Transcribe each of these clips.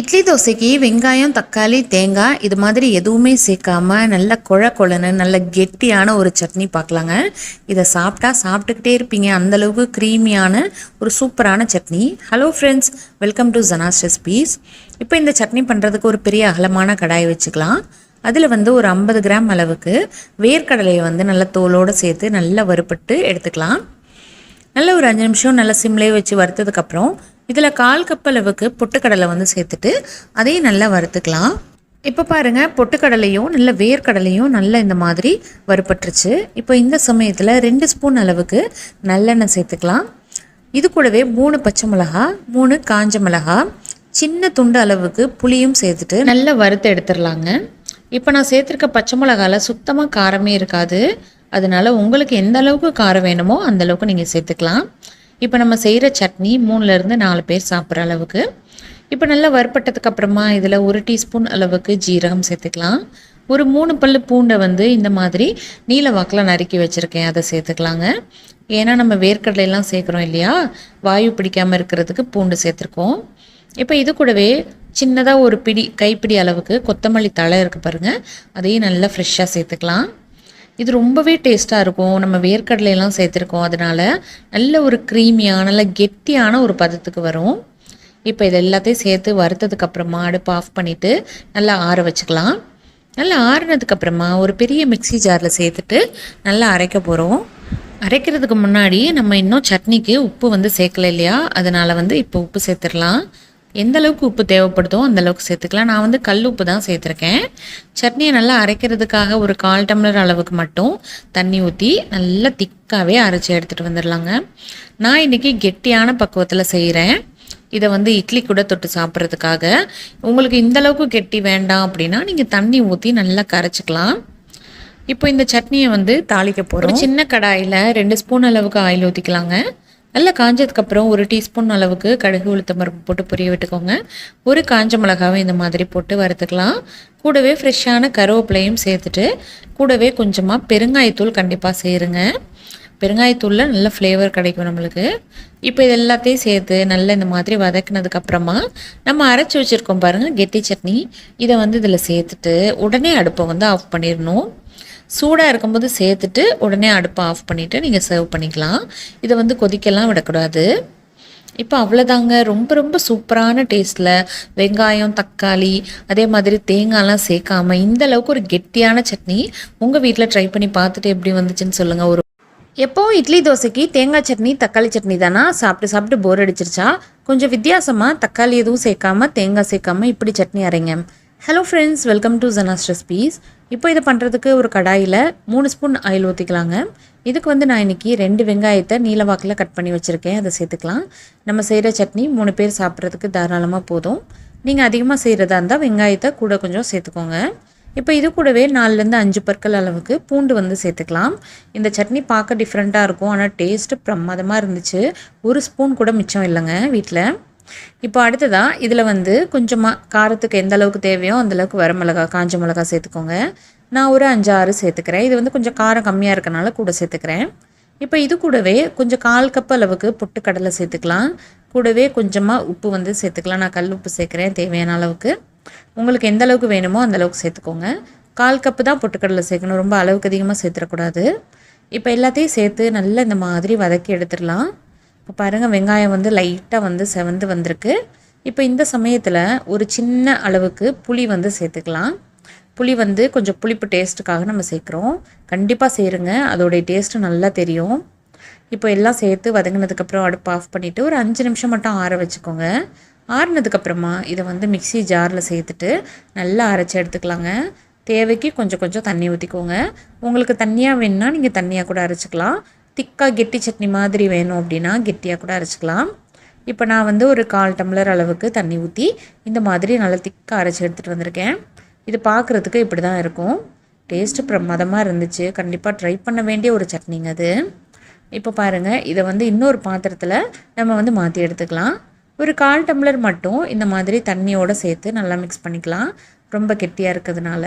இட்லி தோசைக்கு வெங்காயம் தக்காளி தேங்காய் இது மாதிரி எதுவுமே சேர்க்காம நல்ல குழ குழன்னு நல்ல கெட்டியான ஒரு சட்னி பார்க்கலாங்க. இதை சாப்பிட்டா சாப்பிட்டுக்கிட்டே இருப்பீங்க. அந்தளவுக்கு க்ரீமியான ஒரு சூப்பரான chutney. Hello friends welcome to Jana's recipes இப்போ இந்த சட்னி பண்ணுறதுக்கு ஒரு பெரிய அகலமான கடாய் வச்சுக்கலாம். அதில் வந்து ஒரு ஐம்பது கிராம் அளவுக்கு வேர்க்கடலையை வந்து நல்லா தோலோடு சேர்த்து நல்லா வறுப்பட்டு எடுத்துக்கலாம். நல்ல ஒரு அஞ்சு நிமிஷம் நல்லா சிம்லேயே வச்சு வறுத்ததுக்கப்புறம் இதில் கால் கப் அளவுக்கு பொட்டுக்கடலை வந்து சேர்த்துட்டு அதையும் நல்லா வறுத்துக்கலாம். இப்போ பாருங்கள் பொட்டுக்கடலையும் நல்ல வேர்க்கடலையும் நல்லா இந்த மாதிரி வறுப்பட்டுருச்சு இப்போ இந்த சமயத்தில் ரெண்டு ஸ்பூன் அளவுக்கு நல்லெண்ணெய் சேர்த்துக்கலாம். இது கூடவே மூணு பச்சை மிளகா மூணு காஞ்ச மிளகா சின்ன துண்டு அளவுக்கு புளியும் சேர்த்துட்டு நல்லா வறுத்து எடுத்துடலாங்க. இப்போ நான் சேர்த்துருக்க பச்சை மிளகால சுத்தமாக காரமே இருக்காது. அதனால உங்களுக்கு எந்த அளவுக்கு காரம் வேணுமோ அந்தளவுக்கு நீங்கள் சேர்த்துக்கலாம். இப்போ நம்ம செய்கிற சட்னி மூணுலேருந்து நாலு பேர் சாப்பிட்ற அளவுக்கு. இப்போ நல்லா வறுப்பட்டதுக்கு அப்புறமா இதில் ஒரு டீஸ்பூன் அளவுக்கு ஜீரகம் சேர்த்துக்கலாம். ஒரு மூணு பல் பூண்டை வந்து இந்த மாதிரி நீல வாக்கில் நறுக்கி வச்சுருக்கேன் அதை சேர்த்துக்கலாங்க. ஏன்னா நம்ம வேர்க்கடலையெல்லாம் சேர்க்குறோம் இல்லையா? வாயு பிடிக்காமல் இருக்கிறதுக்கு பூண்டு சேர்த்துருக்கோம். இப்போ இது கூடவே சின்னதாக ஒரு பிடி கைப்பிடி அளவுக்கு கொத்தமல்லி தழை இருக்குது பாருங்கள் அதையும் நல்லா ஃப்ரெஷ்ஷாக சேர்த்துக்கலாம். இது ரொம்பவே டேஸ்ட்டாக இருக்கும். நம்ம வேர்க்கடலையெல்லாம் சேர்த்துருக்கோம். அதனால் நல்ல ஒரு க்ரீமியான நல்ல கெட்டியான ஒரு பதத்துக்கு வரும். இப்போ இது எல்லாத்தையும் சேர்த்து வறுத்ததுக்கு அப்புறமா அடுப்பு ஆஃப் பண்ணிவிட்டு நல்லா ஆற வச்சுக்கலாம். நல்லா ஆறுனதுக்கப்புறமா ஒரு பெரிய மிக்ஸி ஜாரில் சேர்த்துட்டு நல்லா அரைக்க போகிறோம் அரைக்கிறதுக்கு முன்னாடி நம்ம இன்னும் சட்னிக்கு உப்பு வந்து சேர்க்கல இல்லையா? அதனால் வந்து இப்போ உப்பு சேர்த்துடலாம். எந்த அளவுக்கு உப்பு தேவைப்படுதோ அந்த அளவுக்கு சேர்த்துக்கலாம். நான் வந்து கல் உப்பு தான் சேர்த்துருக்கேன். சட்னியை நல்லா அரைக்கிறதுக்காக ஒரு கால் டம்ளர் அளவுக்கு மட்டும் தண்ணி ஊற்றி நல்லா திக்காகவே அரைச்சி எடுத்துகிட்டு வந்துடலாங்க நான் இன்றைக்கி கெட்டியான பக்குவத்தில் செய்கிறேன் இதை வந்து இட்லி கூட தொட்டு சாப்பிட்றதுக்காக. உங்களுக்கு இந்த அளவுக்கு கெட்டி வேண்டாம் அப்படின்னா நீங்கள் தண்ணி ஊற்றி நல்லா கரைச்சிக்கலாம். இப்போ இந்த சட்னியை வந்து தாளிக்க போகிறோம் சின்ன கடாயில் ரெண்டு ஸ்பூன் அளவுக்கு ஆயில் ஊற்றிக்கலாங்க நல்லா காஞ்சதுக்கப்புறம் ஒரு டீஸ்பூன் அளவுக்கு கடுகு உளுத்தம் பருப்பு போட்டு பொரிய விட்டுக்கோங்க. ஒரு காஞ்ச மிளகாவை இந்த மாதிரி போட்டு வறுத்துக்கலாம். கூடவே ஃப்ரெஷ்ஷான கருவேப்பிலையும் சேர்த்துட்டு கூடவே கொஞ்சமாக பெருங்காயத்தூள் கண்டிப்பாக சேருங்க. பெருங்காயத்தூளில் நல்ல ஃப்ளேவர் கிடைக்கும் நம்மளுக்கு. இப்போ இது எல்லாத்தையும் சேர்த்து நல்லா இந்த மாதிரி வதக்கினதுக்கப்புறமா நம்ம அரைச்சி வச்சுருக்கோம் பாருங்கள் கெட்டி சட்னி. இதை வந்து இதில் சேர்த்துட்டு உடனே அடுப்பை வந்து ஆஃப் பண்ணிடணும். சூடாக இருக்கும்போது சேர்த்துட்டு உடனே அடுப்பை ஆஃப் பண்ணிவிட்டு நீங்கள் சர்வ் பண்ணிக்கலாம். இதை வந்து கொதிக்கலாம் விடக்கூடாது. இப்போ அவ்வளோதாங்க ரொம்ப ரொம்ப சூப்பரான டேஸ்ட்டில் வெங்காயம் தக்காளி அதே மாதிரி தேங்காய்லாம் சேர்க்காம இந்த அளவுக்கு ஒரு கெட்டியான சட்னி உங்கள் வீட்டில் ட்ரை பண்ணி பார்த்துட்டு எப்படி வந்துச்சுன்னு சொல்லுங்கள் ஒரு எப்போவும் இட்லி தோசைக்கு தேங்காய் சட்னி தக்காளி சட்னி தானா? சாப்பிட்டு சாப்பிட்டு போர் அடிச்சிருச்சா? கொஞ்சம் வித்தியாசமாக தக்காளி எதுவும் சேர்க்காம தேங்காய் சேர்க்காம இப்படி chutney அரைங்க. Hello friends welcome to Jana's recipes இப்போ இதை பண்ணுறதுக்கு ஒரு கடாயில் மூணு ஸ்பூன் ஆயில் ஊற்றிக்கலாங்க இதுக்கு வந்து நான் இன்றைக்கி ரெண்டு வெங்காயத்தை நீலவாக்கில் கட் பண்ணி வச்சுருக்கேன். அதை சேர்த்துக்கலாம். நம்ம செய்கிற சட்னி மூணு பேர் சாப்பிட்றதுக்கு தாராளமாக போதும். நீங்கள் அதிகமாக செய்கிறதா இருந்தால் வெங்காயத்தை கூட கொஞ்சம் சேர்த்துக்கோங்க. இப்போ இது கூடவே நாலுலேருந்து அஞ்சு பற்கள் அளவுக்கு பூண்டு வந்து சேர்த்துக்கலாம். இந்த சட்னி பார்க்க டிஃப்ரெண்ட்டாக இருக்கும். ஆனால் டேஸ்ட்டு பிரமாதமாக இருந்துச்சு. ஒரு ஸ்பூன் கூட மிச்சம் இல்லைங்க வீட்டில் இப்போ அடுத்ததாக இதில் வந்து கொஞ்சமாக காரத்துக்கு எந்த அளவுக்கு தேவையோ அந்தளவுக்கு வர மிளகா காஞ்ச மிளகா சேர்த்துக்கோங்க. நான் ஒரு அஞ்சு ஆறு சேர்த்துக்கிறேன். இது வந்து கொஞ்சம் காரம் கம்மியாக இருக்கனால கூட சேர்த்துக்கிறேன். இப்போ இது கூடவே கொஞ்சம் கால் கப் அளவுக்கு பொட்டுக்கடலை சேர்த்துக்கலாம். கூடவே கொஞ்சமாக உப்பு வந்து சேர்த்துக்கலாம். நான் கல் உப்பு சேர்க்குறேன் தேவையான அளவுக்கு. உங்களுக்கு எந்த அளவுக்கு வேணுமோ அந்த அளவுக்கு சேர்த்துக்கோங்க. கால் கப்பு தான் பொட்டுக்கடலை சேர்க்கணும். ரொம்ப அளவுக்கு அதிகமாக சேர்த்துடக்கூடாது இப்போ எல்லாத்தையும் சேர்த்து நல்லா இந்த மாதிரி வதக்கி எடுத்துடலாம். இப்போ பாருங்கள் வெங்காயம் வந்து லைட்டாக வந்து செவந்து வந்திருக்கு. இப்போ இந்த சமயத்தில் ஒரு சின்ன அளவுக்கு புளி வந்து சேர்த்துக்கலாம். புளி வந்து கொஞ்சம் புளிப்பு டேஸ்ட்டுக்காக நம்ம சேர்க்குறோம். கண்டிப்பாக சேருங்க அதோடைய டேஸ்ட்டு நல்லா தெரியும். இப்போ எல்லாம் சேர்த்து வதங்கினதுக்கப்புறம் அடுப்பு ஆஃப் பண்ணிவிட்டு ஒரு அஞ்சு நிமிஷம் மட்டும் ஆற வச்சுக்கோங்க. ஆறுனதுக்கப்புறமா இதை வந்து மிக்சி ஜாரில் சேர்த்துட்டு நல்லா அரைச்சி எடுத்துக்கலாங்க. தேவைக்கு கொஞ்சம் கொஞ்சம் தண்ணி ஊற்றிக்கோங்க உங்களுக்கு தண்ணியாக வேணுன்னா நீங்கள் தண்ணியாக கூட அரைச்சிக்கலாம். திக்காக கெட்டி சட்னி மாதிரி வேணும் அப்படின்னா கெட்டியாக கூட அரைச்சிக்கலாம். இப்போ நான் வந்து ஒரு கால் டம்ளர் அளவுக்கு தண்ணி ஊற்றி இந்த மாதிரி நல்லா திக்காக அரைச்சி எடுத்துகிட்டு வந்திருக்கேன். இது பார்க்குறதுக்கு இப்படி தான் இருக்கும். டேஸ்ட்டு பிரமாதமாக இருந்துச்சு. கண்டிப்பாக ட்ரை பண்ண வேண்டிய ஒரு சட்னிங்க அது. இப்போ பாருங்கள் இதை வந்து இன்னொரு பாத்திரத்தில் நம்ம வந்து மாற்றி எடுத்துக்கலாம். ஒரு கால் டம்ளர் மட்டும் இந்த மாதிரி தண்ணியோடு சேர்த்து நல்லா மிக்ஸ் பண்ணிக்கலாம். ரொம்ப கெட்டியாக இருக்கிறதுனால.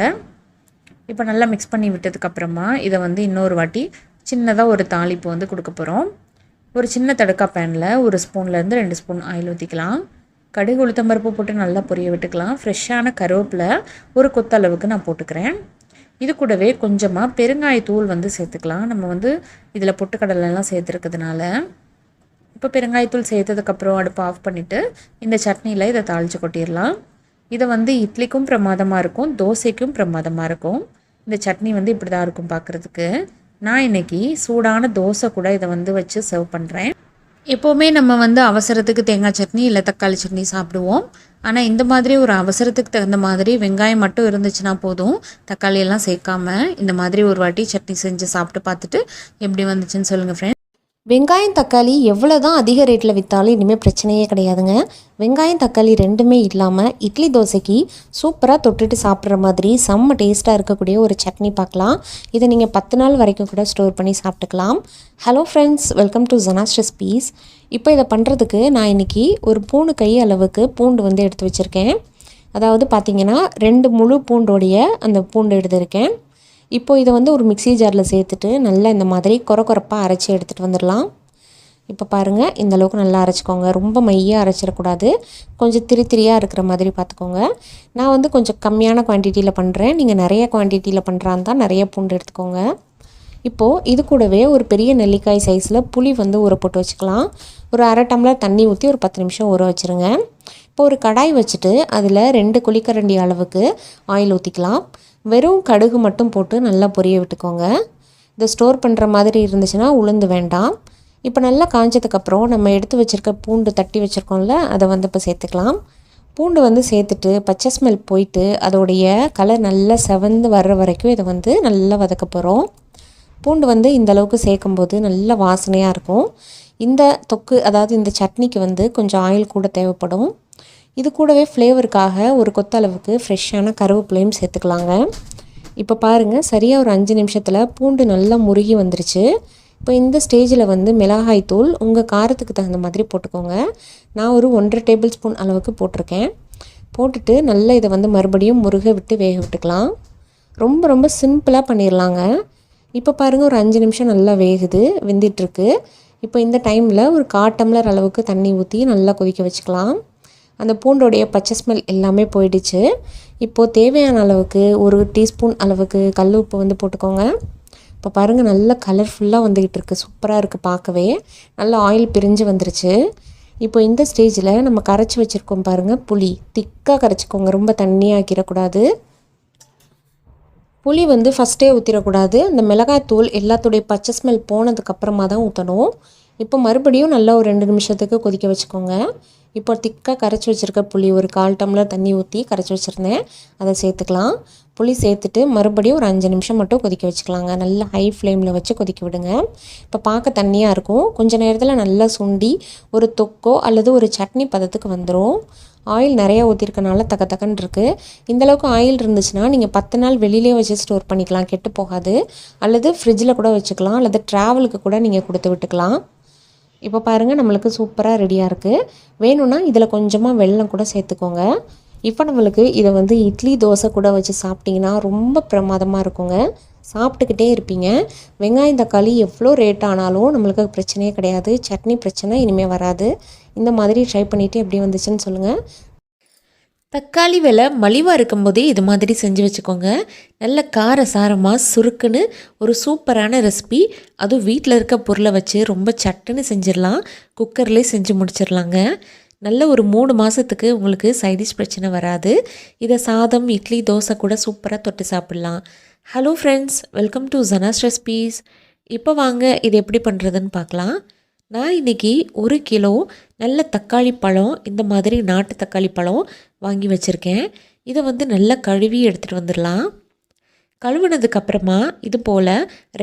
இப்போ நல்லா மிக்ஸ் பண்ணி விட்டதுக்கப்புறமா இதை வந்து இன்னொரு வாட்டி சின்னதாக ஒரு தாளிப்பு வந்து கொடுக்க போகிறோம் ஒரு சின்ன தடுக்கா பேனில் ஒரு ஸ்பூன்லேருந்து ரெண்டு ஸ்பூன் ஆயில் ஊற்றிக்கலாம் கடுகு உளுத்தம்பருப்பு போட்டு நல்லா பொரிய விட்டுக்கலாம். ஃப்ரெஷ்ஷான கருவேப்பிலை ஒரு கொத்தளவுக்கு நான் போட்டுக்கிறேன். இது கூடவே கொஞ்சமாக பெருங்காயத்தூள் வந்து சேர்த்துக்கலாம். நம்ம வந்து இதில் பொட்டுக்கடலைலாம் சேர்த்துருக்கிறதுனால. இப்போ பெருங்காயத்தூள் சேர்த்ததுக்கப்புறம் அடுப்பு ஆஃப் பண்ணிவிட்டு இந்த சட்னியில் இதை தாளித்து கொட்டிடலாம். இதை வந்து இட்லிக்கும் பிரமாதமாக இருக்கும் தோசைக்கும் பிரமாதமாக இருக்கும். இந்த சட்னி வந்து இப்படி தான் இருக்கும் பார்க்குறதுக்கு நான் இன்றைக்கி சூடான தோசை கூட இதை வந்து வச்சு சர்வ் பண்ணுறேன் எப்போவுமே நம்ம வந்து அவசரத்துக்கு தேங்காய் சட்னி இல்லை தக்காளி சட்னி சாப்பிடுவோம். ஆனால் இந்த மாதிரி ஒரு அவசரத்துக்கு தகுந்த மாதிரி வெங்காயம் மட்டும் இருந்துச்சுன்னா போதும். தக்காளியெல்லாம் சேர்க்காம இந்த மாதிரி ஒரு வாட்டி சட்னி செஞ்சு சாப்பிட்டு பார்த்துட்டு எப்படி வந்துச்சுன்னு சொல்லுங்கள் ஃப்ரெண்ட் வெங்காயம் தக்காளி எவ்வளோ தான் அதிக ரேட்டில் விற்றாலும் இனிமேல் பிரச்சனையே கிடையாதுங்க. வெங்காயம் தக்காளி ரெண்டுமே இல்லாமல் இட்லி தோசைக்கு சூப்பராக தொட்டுட்டு சாப்பிட்ற மாதிரி செம்ம டேஸ்ட்டாக இருக்கக்கூடிய ஒரு சட்னி பார்க்கலாம். இதை நீங்கள் பத்து நாள் வரைக்கும் கூட ஸ்டோர் பண்ணி சாப்பிட்டுக்கலாம். Hello friends welcome to Jana's recipes இப்போ இதை பண்ணுறதுக்கு நான் இன்றைக்கி ஒரு பூண்டு கை அளவுக்கு பூண்டு வந்து எடுத்து வச்சுருக்கேன். அதாவது பார்த்திங்கன்னா ரெண்டு முழு பூண்டோடைய அந்த பூண்டு எடுத்திருக்கேன். இப்போ இதை வந்து ஒரு மிக்ஸி ஜாரில் சேர்த்துட்டு நல்லா இந்த மாதிரி கொர கொரப்பாக அரைச்சி எடுத்துகிட்டு வந்துடலாம். இப்போ பாருங்கள் இந்த அளவுக்கு நல்லா அரைச்சிக்கோங்க. ரொம்ப மையாக அரைச்சிடக்கூடாது. கொஞ்சம் திரி திரியாக இருக்கிற மாதிரி பார்த்துக்கோங்க. நான் வந்து கொஞ்சம் கம்மியான குவான்டிட்டியில் பண்ணுறேன் நீங்கள் நிறைய குவான்டிட்டியில் பண்ணுறான்னு தான் நிறைய பூண்டு எடுத்துக்கோங்க. இப்போது இது கூடவே ஒரு பெரிய நெல்லிக்காய் சைஸில் புளி வந்து ஊற போட்டு வச்சுக்கலாம். ஒரு அரை டம்ளர் தண்ணி ஊற்றி ஒரு பத்து நிமிஷம் ஊற வச்சுருங்க. இப்போ ஒரு கடாய் வச்சுட்டு அதில் ரெண்டு குழிக்கரண்டி அளவுக்கு ஆயில் ஊற்றிக்கலாம் வெறும் கடுகு மட்டும் போட்டு நல்லா பொரிய விட்டுக்கோங்க. இதை ஸ்டோர் பண்ணுற மாதிரி இருந்துச்சுன்னா உளுந்து வேண்டாம். இப்போ நல்லா காஞ்சதுக்கப்புறம் நம்ம எடுத்து வச்சுருக்க பூண்டு தட்டி வச்சுருக்கோம்ல அதை வந்து இப்போ சேர்த்துக்கலாம். பூண்டு வந்து சேர்த்துட்டு பச்சை ஸ்மெல் போயிட்டு அதோடைய கலர் நல்லா செவந்து வர்ற வரைக்கும் இதை வந்து நல்லா வதக்க போகிறோம் பூண்டு வந்து இந்த அளவுக்கு சேர்க்கும்போது நல்ல வாசனையாக இருக்கும். இந்த தொக்கு அதாவது இந்த சட்னிக்கு வந்து கொஞ்சம் ஆயில் கூட தேவைப்படும். இது கூடவே ஃப்ளேவருக்காக ஒரு கொத்தளவுக்கு ஃப்ரெஷ்ஷான கருவேப்பிலையும் சேர்த்துக்கலாங்க. இப்போ பாருங்கள் சரியாக ஒரு அஞ்சு நிமிஷத்தில் பூண்டு நல்லா முருகி வந்துருச்சு. இப்போ இந்த ஸ்டேஜில் வந்து மிளகாய் தூள் உங்கள் காரத்துக்கு தகுந்த மாதிரி போட்டுக்கோங்க. நான் ஒரு ஒன்றரை டேபிள் ஸ்பூன் அளவுக்கு போட்டிருக்கேன். போட்டுட்டு நல்லா இதை வந்து மறுபடியும் முருக விட்டு வேக விட்டுக்கலாம். ரொம்ப ரொம்ப சிம்பிளாக பண்ணிடலாங்க இப்போ பாருங்கள் ஒரு அஞ்சு நிமிஷம் நல்லா வேகுது வெந்திட்டுருக்கு. இப்போ இந்த டைமில் ஒரு கால் டம்ளர் அளவுக்கு தண்ணி ஊற்றி நல்லா கொதிக்க வச்சுக்கலாம். அந்த பூண்டோடைய பச்சை ஸ்மெல் எல்லாமே போயிடுச்சு. இப்போது தேவையான அளவுக்கு ஒரு டீஸ்பூன் அளவுக்கு கல் உப்பு வந்து போட்டுக்கோங்க. இப்போ பாருங்கள் நல்ல கலர்ஃபுல்லாக வந்துக்கிட்டு இருக்குது சூப்பராக இருக்குது பார்க்கவே. நல்ல ஆயில் பிரிஞ்சு வந்துருச்சு. இப்போ இந்த ஸ்டேஜில் நம்ம கரைச்சி வச்சுருக்கோம் பாருங்கள் புளி. திக்காக கரைச்சிக்கோங்க. ரொம்ப தண்ணியாக்கிடக்கூடாது புளி வந்து ஃபஸ்ட்டே ஊற்றிடக்கூடாது அந்த மிளகாய் தூள் எல்லாத்துடைய பச்சை ஸ்மெல் போனதுக்கப்புறமா தான் ஊற்றணும் இப்போ மறுபடியும் நல்லா ஒரு ரெண்டு நிமிஷத்துக்கு கொதிக்க வச்சுக்கோங்க. இப்போ திக்காக கரைச்சி வச்சுருக்க புளி ஒரு கால் டம்ளர் தண்ணி ஊற்றி கரைச்சி வச்சுருந்தேன். அதை சேர்த்துக்கலாம். புளி சேர்த்துட்டு மறுபடியும் ஒரு அஞ்சு நிமிஷம் மட்டும் கொதிக்க வச்சுக்கலாங்க. நல்லா ஹை ஃப்ளேமில் வச்சு கொதிக்க விடுங்க. இப்போ பார்க்க தண்ணியாக இருக்கும். கொஞ்ச நேரத்தில் நல்லா சுண்டி ஒரு தொக்கோ அல்லது ஒரு சட்னி பதத்துக்கு வந்துடும் ஆயில் நிறையா ஊற்றிருக்கனால தக்க தக்கன்னு இருக்குது இந்தளவுக்கு ஆயில் இருந்துச்சுன்னா நீங்கள் பத்து நாள் வெளியிலே வச்சு ஸ்டோர் பண்ணிக்கலாம். கெட்டு போகாது. அல்லது ஃப்ரிட்ஜில் கூட வச்சுக்கலாம். அல்லது ட்ராவலுக்கு கூட நீங்கள் கொடுத்து விட்டுக்கலாம். இப்போ பாருங்கள் நம்மளுக்கு சூப்பராக ரெடியாக இருக்குது வேணும்னா இதில் கொஞ்சமாக வெல்லம் கூட சேர்த்துக்கோங்க. இப்போ நம்மளுக்கு இதை வந்து இட்லி தோசை கூட வச்சு சாப்பிட்டிங்கன்னா ரொம்ப பிரமாதமாக இருக்குங்க. சாப்பிட்டுக்கிட்டே இருப்பீங்க. வெங்காயம் தக்காளி எவ்வளோ ரேட் ஆனாலும் நம்மளுக்கு பிரச்சனையே கிடையாது. சட்னி பிரச்சனை இனிமேல் வராது. இந்த மாதிரி ட்ரை பண்ணிவிட்டு எப்படி வந்துச்சுன்னு சொல்லுங்கள் தக்காளி விலை மலிவாக இருக்கும்போதே இது மாதிரி செஞ்சு வச்சுக்கோங்க. நல்ல கார சாரமாக சுருக்குன்னு ஒரு சூப்பரான ரெசிபி. அதுவும் வீட்டில் இருக்க பொருளை வச்சு ரொம்ப சட்டுன்னு செஞ்சிடலாம். குக்கர்லேயே செஞ்சு முடிச்சிடலாங்க. நல்ல ஒரு மூணு மாதத்துக்கு உங்களுக்கு சைடிஷ் பிரச்சனை வராது. இதை சாதம் இட்லி தோசை கூட சூப்பராக தொட்டு சாப்பிட்லாம். Hello friends welcome to Jana's recipes இப்போ வாங்க இது எப்படி பண்ணுறதுன்னு பார்க்கலாம். நான் இன்றைக்கி ஒரு கிலோ நல்ல தக்காளி பழம் இந்த மாதிரி நாட்டு தக்காளி பழம் வாங்கி வச்சுருக்கேன். இதை வந்து நல்லா கழுவி எடுத்துகிட்டு வந்துடலாம். கழுவுனதுக்கப்புறமா இது போல்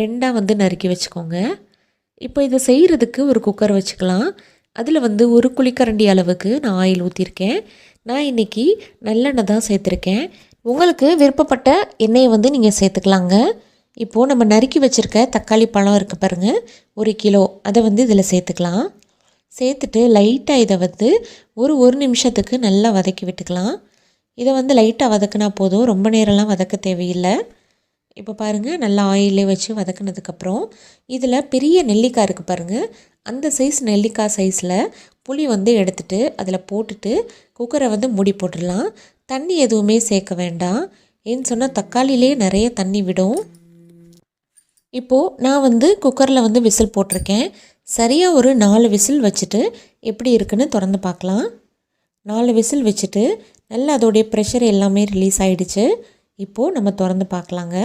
ரெண்டாக வந்து நறுக்கி வச்சுக்கோங்க. இப்போ இதை செய்கிறதுக்கு ஒரு குக்கர் வச்சுக்கலாம். அதில் வந்து ஒரு குழிக்கரண்டி அளவுக்கு நான் ஆயில் ஊற்றிருக்கேன் நான் இன்றைக்கி நல்லெண்ணெய் தான் சேர்த்துருக்கேன். உங்களுக்கு விருப்பப்பட்ட எண்ணெயை வந்து நீங்கள் சேர்த்துக்கலாங்க. இப்போது நம்ம நறுக்கி வச்சுருக்க தக்காளி பழம் இருக்குது பாருங்கள் ஒரு கிலோ. அதை வந்து இதில் சேர்த்துக்கலாம். சேர்த்துட்டு லைட்டாக இதை வந்து ஒரு ஒரு நிமிஷத்துக்கு நல்லா வதக்கி விட்டுக்கலாம். இதை வந்து லைட்டாக வதக்கினா போதும். ரொம்ப நேரம்லாம் வதக்க தேவையில்லை. இப்போ பாருங்கள் நல்லா ஆயிலே வச்சு வதக்குனதுக்கப்புறம் இதில் பெரிய நெல்லிக்காய் இருக்குது பாருங்கள் அந்த சைஸ் நெல்லிக்காய் சைஸில் புளி வந்து எடுத்துட்டு அதில் போட்டுட்டு குக்கரை வந்து மூடி போட்டுடலாம். தண்ணி எதுவுமே சேர்க்க வேண்டாம். ஏன்னு சொன்னால் தக்காளியிலே நிறைய தண்ணி விடும். இப்போது நான் வந்து குக்கரில் வந்து விசில் போட்டிருக்கேன். சரியாக ஒரு நாலு விசில் வச்சுட்டு எப்படி இருக்குன்னு திறந்து பார்க்கலாம். நாலு விசில் வச்சுட்டு நல்லா அதோடைய ப்ரெஷர் எல்லாமே ரிலீஸ் ஆகிடுச்சு இப்போது நம்ம திறந்து பார்க்கலாங்க.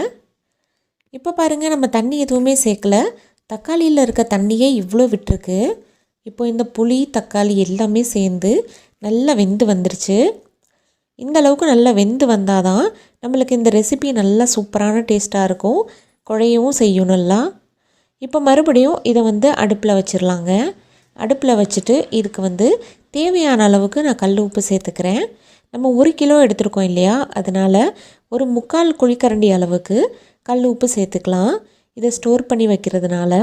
இப்போ பாருங்கள் நம்ம தண்ணி எதுவுமே சேர்க்கல. தக்காளியில் இருக்க தண்ணியே இவ்வளோ விட்டுருக்கு. இப்போ இந்த புளி தக்காளி எல்லாமே சேர்ந்து நல்லா வெந்து வந்துருச்சு. இந்த அளவுக்கு நல்லா வெந்து வந்தால் தான் நம்மளுக்கு இந்த ரெசிபி நல்லா சூப்பரான டேஸ்ட்டாக இருக்கும். குழையவும் செய்யும் நல்லா. இப்போ மறுபடியும் இதை வந்து அடுப்பில் வச்சிடலாங்க அடுப்பில் வச்சுட்டு இதுக்கு வந்து தேவையான அளவுக்கு நான் கல் உப்பு சேர்த்துக்கிறேன். நம்ம ஒரு கிலோ எடுத்திருக்கோம் இல்லையா? அதனால் ஒரு முக்கால் குழிக்கரண்டி அளவுக்கு கல் உப்பு சேர்த்துக்கலாம். இதை ஸ்டோர் பண்ணி வைக்கிறதுனால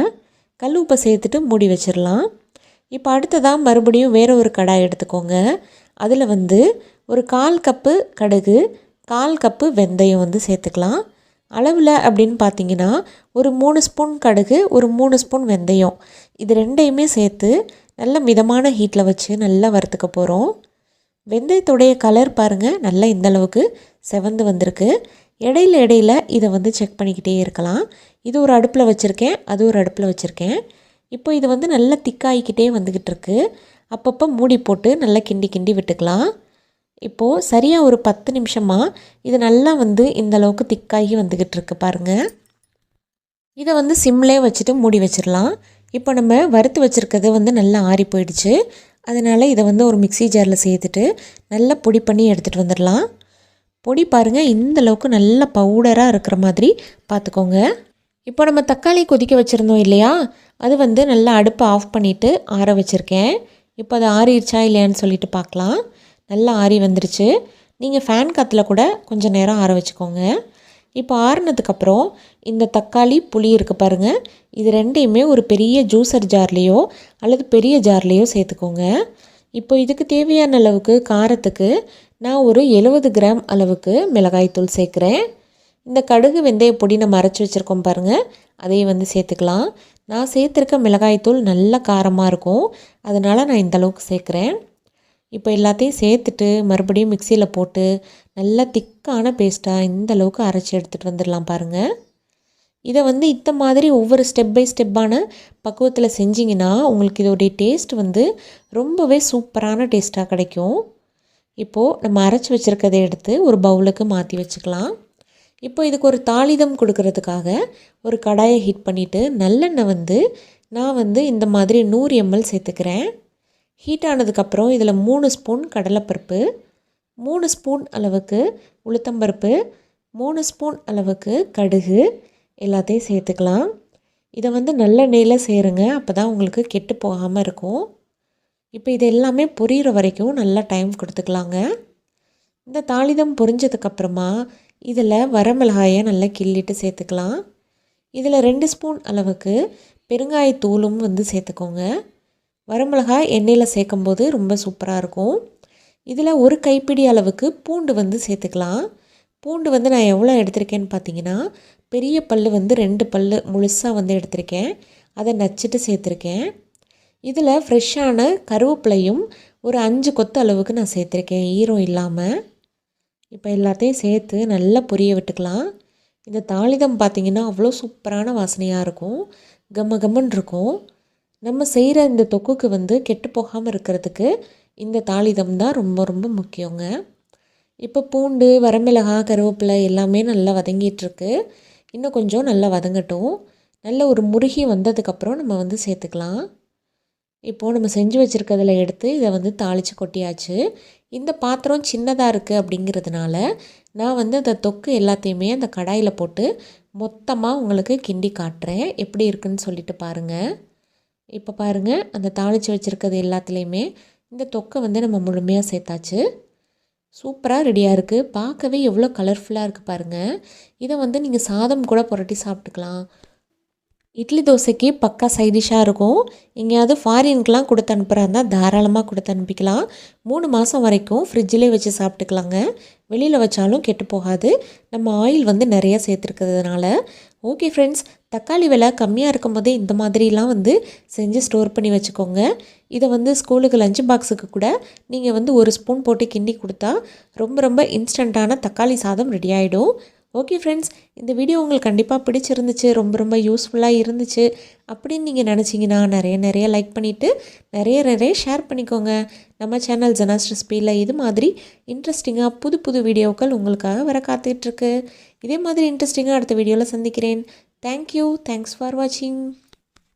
கல் உப்பை சேர்த்துட்டு மூடி வச்சிடலாம் இப்போ அடுத்ததாக மறுபடியும் வேறு ஒரு கடாய் எடுத்துக்கோங்க. அதில் வந்து ஒரு கால் கப்பு கடுகு கால் கப்பு வெந்தயம் வந்து சேர்த்துக்கலாம். அளவில் அப்படின்னு பார்த்தீங்கன்னா ஒரு மூணு ஸ்பூன் கடுகு ஒரு மூணு ஸ்பூன் வெந்தயம். இது ரெண்டையுமே சேர்த்து நல்ல மிதமான ஹீட்டில் வச்சு நல்லா வறுத்துக்க போகிறோம் வெந்தயத்துடைய கலர் பாருங்கள் நல்லா இந்தளவுக்கு செவந்து வந்திருக்கு. இடையில இடையில இதை வந்து செக் பண்ணிக்கிட்டே இருக்கலாம். இது ஒரு அடுப்பில் வச்சுருக்கேன் அது ஒரு அடுப்பில் வச்சுருக்கேன். இப்போ இது வந்து நல்லா திக்காயிக்கிட்டே வந்துக்கிட்டு இருக்கு. அப்பப்போ மூடி போட்டு நல்லா கிண்டி கிண்டி விட்டுக்கலாம். இப்போது சரியாக ஒரு பத்து நிமிஷமாக இது நல்லா வந்து இந்த அளவுக்கு திக்காகி வந்துக்கிட்டு இருக்கு பாருங்கள் இதை வந்து சிம்லே வச்சுட்டு மூடி வச்சிடலாம் இப்போ நம்ம வறுத்து வச்சுருக்கிறது வந்து நல்லா ஆறி போயிடுச்சு. அதனால் இதை வந்து ஒரு மிக்ஸி ஜாரில் சேர்த்துட்டு நல்லா பொடி பண்ணி எடுத்துகிட்டு வந்துடலாம் பொடி பாருங்கள் இந்த அளவுக்கு நல்ல பவுடராக இருக்கிற மாதிரி பார்த்துக்கோங்க இப்போ நம்ம தக்காளி கொதிக்க வச்சுருந்தோம் இல்லையா? அது வந்து நல்லா அடுப்பை ஆஃப் பண்ணிவிட்டு ஆற வச்சுருக்கேன். இப்போ அது ஆறிடுச்சா இல்லையான்னு சொல்லிட்டு பார்க்கலாம் நல்லா ஆறி வந்துருச்சு. நீங்கள் ஃபேன் காற்றுல கூட கொஞ்சம் நேரம் ஆற வச்சுக்கோங்க. இப்போ ஆறுனதுக்கப்புறம் இந்த தக்காளி புளி இருக்குது பாருங்கள் இது ரெண்டையுமே ஒரு பெரிய ஜூஸர் ஜார்லேயோ அல்லது பெரிய ஜார்லேயோ சேர்த்துக்கோங்க. இப்போ இதுக்கு தேவையான அளவுக்கு காரத்துக்கு நான் ஒரு எழுபது கிராம் அளவுக்கு மிளகாய்த்தூள் சேர்க்குறேன். இந்த கடுகு வெந்தய பொடி நம்ம அரைச்சி வச்சுருக்கோம் பாருங்கள் அதையும் வந்து சேர்த்துக்கலாம். நான் சேர்த்துருக்க மிளகாய்த்தூள் நல்ல காரமாக இருக்கும். அதனால் நான் இந்த அளவுக்கு சேர்க்குறேன். இப்போ எல்லாத்தையும் சேர்த்துட்டு மறுபடியும் மிக்சியில் போட்டு நல்லா திக்கான பேஸ்ட்டாக இந்த அளவுக்கு அரைச்சி எடுத்துகிட்டு வந்துடலாம் பாருங்கள் இதை வந்து இந்த மாதிரி ஒவ்வொரு ஸ்டெப் பை ஸ்டெப்பான பக்குவத்தில் செஞ்சிங்கன்னா உங்களுக்கு இதோடைய டேஸ்ட் வந்து ரொம்பவே சூப்பரான டேஸ்ட்டாக கிடைக்கும். இப்போது நம்ம அரைச்சி வச்சுருக்கதை எடுத்து ஒரு பவுலுக்கு மாற்றி வச்சுக்கலாம். இப்போ இதுக்கு ஒரு தாளிதம் கொடுக்கறதுக்காக ஒரு கடாயை ஹீட் பண்ணிவிட்டு நல்லெண்ணெய் வந்து நான் வந்து இந்த மாதிரி நூறு எம்எல் சேர்த்துக்கிறேன். ஹீட் ஆனதுக்கப்புறம் இதில் மூணு ஸ்பூன் கடலைப்பருப்பு மூணு ஸ்பூன் அளவுக்கு உளுத்தம்பருப்பு மூணு ஸ்பூன் அளவுக்கு கடுகு எல்லாத்தையும் சேர்த்துக்கலாம். இதை வந்து நல்ல நெய்யில் சேருங்க அப்போ தான் உங்களுக்கு கெட்டு போகாமல் இருக்கும். இப்போ இது எல்லாமே பொரியிற வரைக்கும் நல்லா டைம் கொடுத்துக்கலாங்க. இந்த தாளிதம் பொரிஞ்சதுக்கப்புறமா இதில் வரமிளகாயை நல்லா கிள்ளிட்டு சேர்த்துக்கலாம். இதில் ரெண்டு ஸ்பூன் அளவுக்கு பெருங்காயத்தூளும் வந்து சேர்த்துக்கோங்க. வரமிளகாய் எண்ணெயில் சேர்க்கும்போது ரொம்ப சூப்பராக இருக்கும். இதில் ஒரு கைப்பிடி அளவுக்கு பூண்டு வந்து சேர்த்துக்கலாம். பூண்டு வந்து நான் எவ்வளோ எடுத்திருக்கேன்னு பார்த்தீங்கன்னா பெரிய பல் வந்து ரெண்டு பல் முழுசாக வந்து எடுத்திருக்கேன். அதை நச்சுட்டு சேர்த்துருக்கேன். இதில் ஃப்ரெஷ்ஷான கருவேப்பிலையும் ஒரு அஞ்சு கொத்து அளவுக்கு நான் சேர்த்துருக்கேன் ஈரம் இல்லாமல் இப்போ எல்லாத்தையும் சேர்த்து நல்லா பொரிய விட்டுக்கலாம். இந்த தாளிதம் பார்த்திங்கன்னா அவ்வளோ சூப்பரான வாசனையாக இருக்கும். கம்ம கம்மன் இருக்கும். நம்ம செய்கிற இந்த தொக்குக்கு வந்து கெட்டு போகாமல் இருக்கிறதுக்கு இந்த தாளிதம் தான் ரொம்ப ரொம்ப முக்கியங்க. இப்போ பூண்டு வரமிளகா கருவேப்பிலை எல்லாமே நல்லா வதங்கிட்டுருக்கு இன்னும் கொஞ்சம் நல்லா வதங்கட்டும். நல்ல ஒரு முருகி வந்ததுக்கப்புறம் நம்ம வந்து சேர்த்துக்கலாம். இப்போது நம்ம செஞ்சு வச்சுருக்கிறதுல எடுத்து இதை வந்து தாளித்து கொட்டியாச்சு. இந்த பாத்திரம் சின்னதாக இருக்குது அப்படிங்கிறதுனால நான் வந்து அந்த தொக்கு எல்லாத்தையுமே அந்த கடாயில் போட்டு மொத்தமாக உங்களுக்கு கிண்டி காட்டுறேன். எப்படி இருக்குன்னு சொல்லிட்டு பாருங்கள் இப்போ பாருங்கள் அந்த தாளித்து வச்சுருக்கிறது எல்லாத்துலேயுமே இந்த தொக்கை வந்து நம்ம முழுமையாக சேர்த்தாச்சு. சூப்பராக ரெடியாக இருக்குது பார்க்கவே எவ்வளோ கலர்ஃபுல்லாக இருக்குது பாருங்கள் இதை வந்து நீங்கள் சாதம் கூட புரட்டி சாப்பிட்டுக்கலாம். இட்லி தோசைக்கு பக்கா சைடிஷாக இருக்கும். எங்கேயாவது ஃபாரினுக்கெலாம் கொடுத்து அனுப்புகிறாருந்தா தாராளமாக கொடுத்து அனுப்பிக்கலாம். மூணு மாதம் வரைக்கும் ஃப்ரிட்ஜிலே வச்சு சாப்பிட்டுக்கலாங்க. வெளியில் வச்சாலும் கெட்டு போகாது. நம்ம ஆயில் வந்து நிறைய சேர்த்துருக்கிறதுனால ஓகே ஃப்ரெண்ட்ஸ் தக்காளி விலை கம்மியாக இருக்கும் போதே இந்த மாதிரிலாம் வந்து செஞ்சு ஸ்டோர் பண்ணி வச்சுக்கோங்க. இதை வந்து ஸ்கூலுக்கு லஞ்ச் பாக்ஸுக்கு கூட நீங்கள் வந்து ஒரு ஸ்பூன் போட்டு கிண்டி கொடுத்தா ரொம்ப ரொம்ப இன்ஸ்டண்ட்டான தக்காளி சாதம் ரெடி ஆகிடும் ஓகே ஃப்ரெண்ட்ஸ் இந்த வீடியோ உங்களுக்கு கண்டிப்பாக பிடிச்சிருந்துச்சு ரொம்ப ரொம்ப யூஸ்ஃபுல்லாக இருந்துச்சு. அப்படின்னு நீங்கள் நினச்சிங்கன்னா நிறைய நிறைய லைக் பண்ணிவிட்டு நிறைய நிறைய ஷேர் பண்ணிக்கோங்க. நம்ம சேனல் ஜனாஸ்டர் ஸ்பீடில் இது மாதிரி இன்ட்ரெஸ்டிங்காக புது புது வீடியோக்கள் உங்களுக்காக வர காத்துட்ருக்கு இதே மாதிரி இன்ட்ரெஸ்டிங்காக அடுத்த வீடியோவில் சந்திக்கிறேன். தேங்க்யூ தேங்க்ஸ் ஃபார் வாட்சிங்